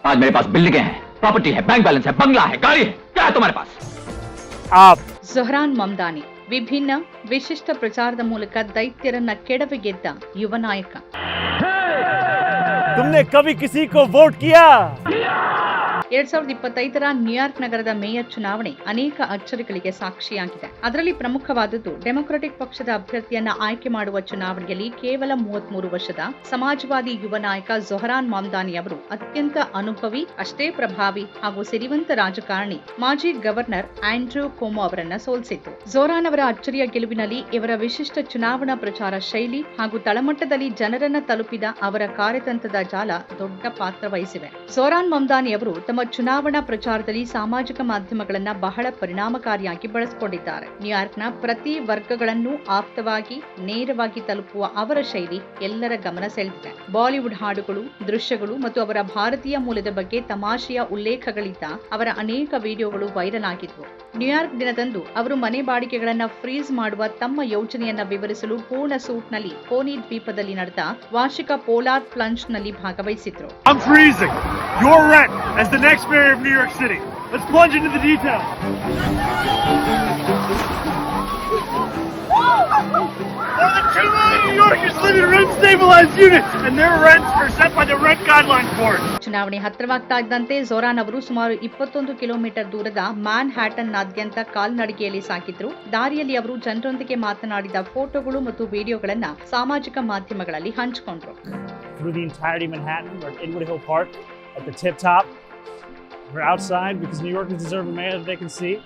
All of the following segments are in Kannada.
आज मेरे पास बिल्डिंगें हैं प्रॉपर्टी है बैंक बैलेंस है बंगला है गाड़ी है क्या है तुम्हारे पास आप ಜೊಹ್ರಾನ್ ಮಮ್ದಾನಿ ವಿಭಿನ್ನ ವಿಶಿಷ್ಟ ಪ್ರಚಾರದ ಮೂಲಕ ದೈತ್ಯರನ್ನ ಕೆಡವಿಗೆದ್ದ ಯುವ ನಾಯಕ तुमने कभी किसी को वोट किया ಎರಡ್ ಸಾವಿರದ ಇಪ್ಪತ್ತೈದರ ನ್ಯೂಯಾರ್ಕ್ ನಗರದ ಮೇಯರ್ ಚುನಾವಣೆ ಅನೇಕ ಅಚ್ಚರಿಗಳಿಗೆ ಸಾಕ್ಷಿಯಾಗಿದೆ. ಅದರಲ್ಲಿ ಪ್ರಮುಖವಾದದ್ದು, ಡೆಮೊಕ್ರಾಟಿಕ್ ಪಕ್ಷದ ಅಭ್ಯರ್ಥಿಯನ್ನ ಆಯ್ಕೆ ಮಾಡುವ ಚುನಾವಣೆಯಲ್ಲಿ ಕೇವಲ ಮೂವತ್ಮೂರು ವರ್ಷದ ಸಮಾಜವಾದಿ ಯುವ ನಾಯಕ ಜೊಹರಾನ್ ಮಾಮ್ದಾನಿ ಅವರು ಅತ್ಯಂತ ಅನುಭವಿ, ಅಷ್ಟೇ ಪ್ರಭಾವಿ ಹಾಗೂ ಸಿರಿವಂತ ರಾಜಕಾರಣಿ ಮಾಜಿ ಗವರ್ನರ್ ಆಂಡ್ರೂ ಕೋಮೋ ಅವರನ್ನ ಸೋಲಿಸಿತ್ತು. ಜೋರಾನ್ ಅವರ ಅಚ್ಚರಿಯ ಗೆಲುವಿನಲ್ಲಿ ಇವರ ವಿಶಿಷ್ಟ ಚುನಾವಣಾ ಪ್ರಚಾರ ಶೈಲಿ ಹಾಗೂ ತಳಮಟ್ಟದಲ್ಲಿ ಜನರನ್ನ ತಲುಪಿದ ಅವರ ಕಾರ್ಯತಂತ್ರದ ಜಾಲ ದೊಡ್ಡ ಪಾತ್ರ ವಹಿಸಿವೆ. ಜೋರಾನ್ ಮಮ್ದಾನಿ ಅವರು ತಮ್ಮ ಚುನಾವಣಾ ಪ್ರಚಾರದಲ್ಲಿ ಸಾಮಾಜಿಕ ಮಾಧ್ಯಮಗಳನ್ನ ಬಹಳ ಪರಿಣಾಮಕಾರಿಯಾಗಿ ಬಳಸಿಕೊಂಡಿದ್ದಾರೆ. ನ್ಯೂಯಾರ್ಕ್ನ ಪ್ರತಿ ವರ್ಗಗಳನ್ನು ಆಪ್ತವಾಗಿ, ನೇರವಾಗಿ ತಲುಪುವ ಅವರ ಶೈಲಿ ಎಲ್ಲರ ಗಮನ ಸೆಳೆದಿದೆ. ಬಾಲಿವುಡ್ ಹಾಡುಗಳು, ದೃಶ್ಯಗಳು ಮತ್ತು ಅವರ ಭಾರತೀಯ ಮೂಲದ ಬಗ್ಗೆ ತಮಾಷೆಯ ಉಲ್ಲೇಖಗಳಿದ್ದ ಅವರ ಅನೇಕ ವಿಡಿಯೋಗಳು ವೈರಲ್ ಆಗಿದ್ವು. ನ್ಯೂಯಾರ್ಕ್ ದಿನದಂದು ಅವರು ಮನೆ ಬಾಡಿಗೆಗಳನ್ನ ಫ್ರೀಸ್ ಮಾಡುವ ತಮ್ಮ ಯೋಜನೆಯನ್ನು ವಿವರಿಸಲು ಪೂರ್ಣ ಸೂಟ್ನಲ್ಲಿ ಕೋನಿ ದ್ವೀಪದಲ್ಲಿ ನಡೆದ ವಾರ್ಷಿಕ ಪೋಲಾರ್ ಪ್ಲಂಜ್ನಲ್ಲಿ ಭಾಗವಹಿಸಿದ್ರು. Your rent as the next mayor of New York City. Let's plunge into the details. More than 2 million New Yorkers live in rent stabilized units, and their rents are set by the Rent Guideline Board. ಚುನಾವಣೆ ಹತ್ತಿರವಾಗ್ತಾ ಇದ್ದಂತೆ ಜೋರಾನ್ ಅವರು ಸುಮಾರು ಇಪ್ಪತ್ತೊಂದು ಕಿಲೋಮೀಟರ್ ದೂರದ ಮ್ಯಾನ್ ಹ್ಯಾಟನ್ನಾದ್ಯಂತ ಕಾಲ್ನಡಿಗೆಯಲ್ಲಿ ಸಾಕಿದ್ರು ದಾರಿಯಲ್ಲಿ ಅವರು ಜನರೊಂದಿಗೆ ಮಾತನಾಡಿದ ಫೋಟೋಗಳು ಮತ್ತು ವಿಡಿಯೋಗಳನ್ನು ಸಾಮಾಜಿಕ ಮಾಧ್ಯಮಗಳಲ್ಲಿ ಹಂಚಿಕೊಂಡ್ರು at the tip top we're outside because New Yorkers deserve a mayor that they can see.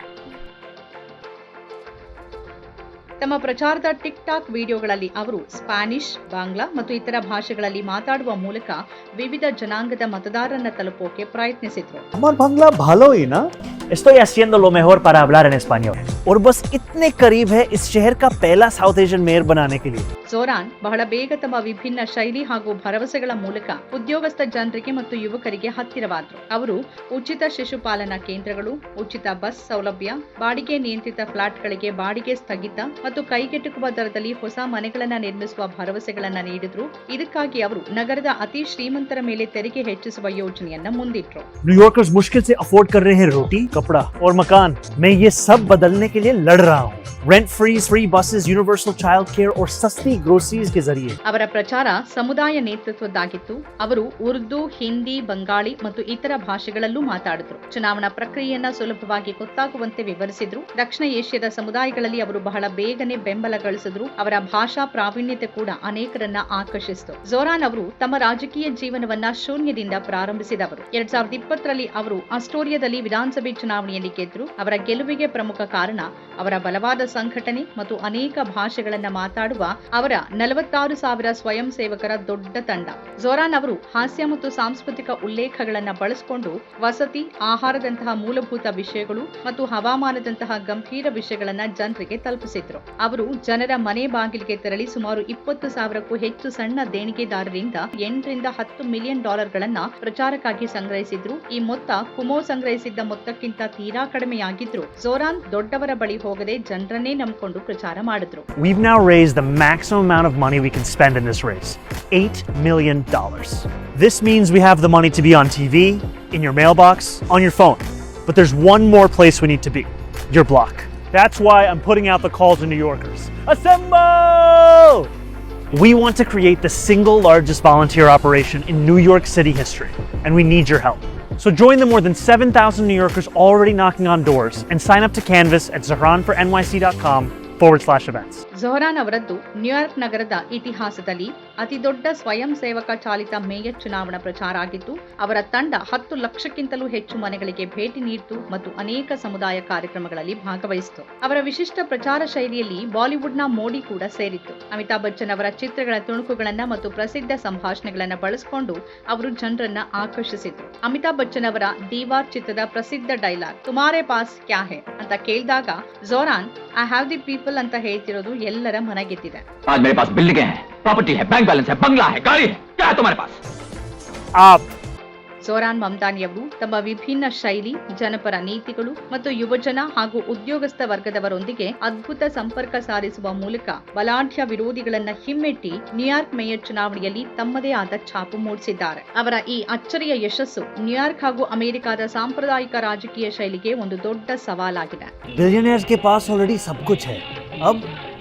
ತಮ್ಮ ಪ್ರಚಾರದ ಟಿಕ್ ಟಾಕ್ ವಿಡಿಯೋಗಳಲ್ಲಿ ಅವರು ಸ್ಪ್ಯಾನಿಷ್ ಬಾಂಗ್ಲಾ ಮತ್ತು ಇತರ ಭಾಷೆಗಳಲ್ಲಿ ಮಾತಾಡುವ ಮೂಲಕ ವಿವಿಧ ಜನಾಂಗದ ಮತದಾರರನ್ನ ತಲುಪೋಕೆ ಪ್ರಯತ್ನಿಸಿದ್ರು ಅಮರ್ ಬಾಂಗ್ಲಾ ಭಾಲೋ ಏನಾ Estoy haciendo lo mejor para hablar en español. और बस इतने करीब है इस शहर का पहला साउथ एशियन ಮೇಯರ್ बनाने के लिए. ಜೋರಾನ್ ಬಹಳ ಬೇಗ ತಮ್ಮ ವಿಭಿನ್ನ ಶೈಲಿ ಹಾಗೂ ಭರವಸೆಗಳ ಮೂಲಕ ಉದ್ಯೋಗಸ್ಥ ಜನರಿಗೆ ಮತ್ತು ಯುವಕರಿಗೆ ಹತ್ತಿರವಾದರು ಅವರು ಉಚಿತ ಶಿಶುಪಾಲನಾ ಕೇಂದ್ರಗಳು ಉಚಿತ ಬಸ್ ಸೌಲಭ್ಯ ಬಾಡಿಗೆ ನಿಯಂತ್ರಿತ ಫ್ಲಾಟ್ಗಳಿಗೆ ಬಾಡಿಗೆ ಸ್ಥಗಿತ ಮತ್ತು ಕೈಗೆಟುಕುವ ದರದಲ್ಲಿ ಹೊಸ ಮನೆಗಳನ್ನ ನಿರ್ಮಿಸುವ ಭರವಸೆಗಳನ್ನ ನೀಡಿದ್ರು ಇದಕ್ಕಾಗಿ ಅವರು ನಗರದ ಅತಿ ಶ್ರೀಮಂತರ ಮೇಲೆ ತೆರಿಗೆ ಹೆಚ್ಚಿಸುವ ಯೋಜನೆಯನ್ನ ಮುಂದಿಟ್ರು न्यूयॉर्कर्स मुश्किल से अफोर्ड कर रहे हैं रोटी कपड़ा और मकान मैं ये सब बदलने के लिए लड़ रहा हूँ rent free free buses universal child care और सस्ती ग्रोसरीज के जरिए ಅವರ ಪ್ರಚಾರ ಸಮುದಾಯ ನೇತೃತ್ವದ್ದಾಗಿತ್ತು ಅವರು ಉರ್ದು ಹಿಂದಿ ಬಂಗಾಳಿ ಮತ್ತು ಇತರ ಭಾಷೆಗಳಲ್ಲೂ ಮಾತಾಡಿದ್ರು ಚುನಾವಣಾ ಪ್ರಕ್ರಿಯೆಯನ್ನ ಸುಲಭವಾಗಿ ಗೊತ್ತಾಗುವಂತೆ ವಿವರಿಸಿದ್ರು ದಕ್ಷಿಣ ಏಷ್ಯಾದ ಸಮುದಾಯಗಳಲ್ಲಿ ಅವರು ಬಹಳ ಬೇಗನೆ ಬೆಂಬಲ ಗಳಿಸಿದ್ರು. ಅವರ ಭಾಷಾ ಪ್ರಾವೀಣ್ಯತೆ ಕೂಡ ಅನೇಕರನ್ನ ಆಕರ್ಷಿಸಿತು. ಜೋರಾನ್ ಅವರು ತಮ್ಮ ರಾಜಕೀಯ ಜೀವನವನ್ನ ಶೂನ್ಯದಿಂದ ಪ್ರಾರಂಭಿಸಿದವರು. ಎರಡ್ ಸಾವಿರದ ಇಪ್ಪತ್ತರಲ್ಲಿ ಅವರು ಆಸ್ಟ್ರೇಲಿಯಾದಲ್ಲಿ ವಿಧಾನಸಭೆ ಚುನಾವಣೆಯಲ್ಲಿ ಗೆದ್ರು. ಅವರ ಗೆಲುವಿಗೆ ಪ್ರಮುಖ ಕಾರಣ ಅವರ ಬಲವಾದ ಸಂಘಟನೆ ಮತ್ತು ಅನೇಕ ಭಾಷೆಗಳನ್ನ ಮಾತಾಡುವ ಅವರ ನಲವತ್ತಾರು ಸಾವಿರ ಸ್ವಯಂ ಸೇವಕರ ದೊಡ್ಡ ತಂಡ. ಜೋರಾನ್ ಅವರು ಹಾಸ್ಯ ಮತ್ತು ಸಾಂಸ್ಕೃತಿಕ ಉಲ್ಲೇಖಗಳನ್ನ ಬಳಸಿಕೊಂಡು ವಸತಿ, ಆಹಾರದಂತಹ ಮೂಲಭೂತ ವಿಷಯಗಳು ಮತ್ತು ಹವಾಮಾನದಂತಹ ಗಂಭೀರ ವಿಷಯಗಳನ್ನ ಜನರಿಗೆ ತಲುಪಿಸಿದ್ರು. ಅವರು ಜನರ ಮನೆ ಬಾಗಿಲಿಗೆ ತೆರಳಿ ಸುಮಾರು ಇಪ್ಪತ್ತು ಸಾವಿರಕ್ಕೂ ಹೆಚ್ಚು ಸಣ್ಣ ದೇಣಿಗೆದಾರರಿಂದ ಎಂಟರಿಂದ ಹತ್ತು ಮಿಲಿಯನ್ ಡಾಲರ್ಗಳನ್ನ ಪ್ರಚಾರಕ್ಕಾಗಿ ಸಂಗ್ರಹಿಸಿದ್ರು ಈ ಮೊತ್ತ ಕುಮೋ ಸಂಗ್ರಹಿಸಿದ್ದ ಮೊತ್ತಕ್ಕಿಂತ ತೀರಾ ಕಡಿಮೆಯಾಗಿದ್ರು ಜೋರಾನ್ ದೊಡ್ಡವರ ಬಳಿ ಹೋಗದೆ ಜನರನ್ನೇ ನಂಬಿಕೊಂಡು ಪ್ರಚಾರ ಮಾಡಿದ್ರು We've now raised the maximum amount of money we can spend in this race $8 million. dollars. This means we have the money to be on TV, in your mailbox, on your phone. But there's one more place we need to be your block. That's why I'm putting out the call to New Yorkers. Assemble! We want to create the single largest volunteer operation in New York City history, and we need your help. So join the more than 7,000 New Yorkers already knocking on doors and sign up to Canvas at zahranfornyc.com forward slash events. ಜೊಹರಾನ್ ಅವರದ್ದು ನ್ಯೂಯಾರ್ಕ್ ನಗರದ ಇತಿಹಾಸದಲ್ಲಿ ಅತಿದೊಡ್ಡ ಸ್ವಯಂ ಸೇವಕ ಚಾಲಿತ ಮೇಯರ್ ಚುನಾವಣಾ ಪ್ರಚಾರ ಆಗಿದ್ದು, ಅವರ ತಂಡ ಹತ್ತು ಲಕ್ಷಕ್ಕಿಂತಲೂ ಹೆಚ್ಚು ಮನೆಗಳಿಗೆ ಭೇಟಿ ನೀಡಿತು ಮತ್ತು ಅನೇಕ ಸಮುದಾಯ ಕಾರ್ಯಕ್ರಮಗಳಲ್ಲಿ ಭಾಗವಹಿಸಿತು. ಅವರ ವಿಶಿಷ್ಟ ಪ್ರಚಾರ ಶೈಲಿಯಲ್ಲಿ ಬಾಲಿವುಡ್ನ ಮೋಡಿ ಕೂಡ ಸೇರಿತ್ತು. ಅಮಿತಾಬ್ ಬಚ್ಚನ್ ಅವರ ಚಿತ್ರಗಳ ತುಣುಕುಗಳನ್ನ ಮತ್ತು ಪ್ರಸಿದ್ಧ ಸಂಭಾಷಣೆಗಳನ್ನ ಬಳಸಿಕೊಂಡು ಅವರು ಜನರನ್ನ ಆಕರ್ಷಿಸಿದ್ರು. ಅಮಿತಾಬ್ ಬಚ್ಚನ್ ಅವರ ದೀವಾರ್ ಚಿತ್ರದ ಪ್ರಸಿದ್ಧ ಡೈಲಾಗ್, ತುಮಾರೆ ಪಾಸ್ ಕ್ಯಾ ಹೇ? ಅಂತ ಕೇಳಿದಾಗ ಜೋರಾನ್ ಐ ಹ್ಯಾವ್ ದಿ ಪೀಪಲ್ ಅಂತ ಹೇಳ್ತಿರೋದು ಎಲ್ಲರ ಮನಗೆದ್ದಿದೆ आज मेरे पास बिल्डिंगें हैं प्रॉपर्टी है बैंक बैलेंस है बंगला है गाड़ी है क्या है तुम्हारे पास आप ಝೋರಾನ್ ಮಮ್ದಾನಿಯವರು ತಮ್ಮ ವಿಭಿನ್ನ ಶೈಲಿ ಜನಪರ ನೀತಿಗಳು ಮತ್ತು ಯುವಜನ ಹಾಗೂ ಉದ್ಯೋಗಸ್ಥ ವರ್ಗದವರೊಂದಿಗೆ ಅದ್ಭುತ ಸಂಪರ್ಕ ಸಾಧಿಸುವ ಮೂಲಕ ಬಲಾಢ್ಯ ವಿರೋಧಿಗಳನ್ನ ಹಿಮ್ಮೆಟ್ಟಿ ನ್ಯೂಯಾರ್ಕ್ ಮೇಯರ್ ಚುನಾವಣೆಯಲ್ಲಿ ತಮ್ಮದೇ ಆದ ಛಾಪು ಮೂಡಿಸಿದ್ದಾರೆ ಅವರ ಈ ಅಚ್ಚರಿಯ ಯಶಸ್ಸು ನ್ಯೂಯಾರ್ಕ್ ಹಾಗೂ ಅಮೆರಿಕದ ಸಾಂಪ್ರದಾಯಿಕ ರಾಜಕೀಯ ಶೈಲಿಗೆ ಒಂದು ದೊಡ್ಡ ಸವಾಲಾಗಿದೆ बिलियनियर्स के पास ऑलरेडी सब कुछ है अब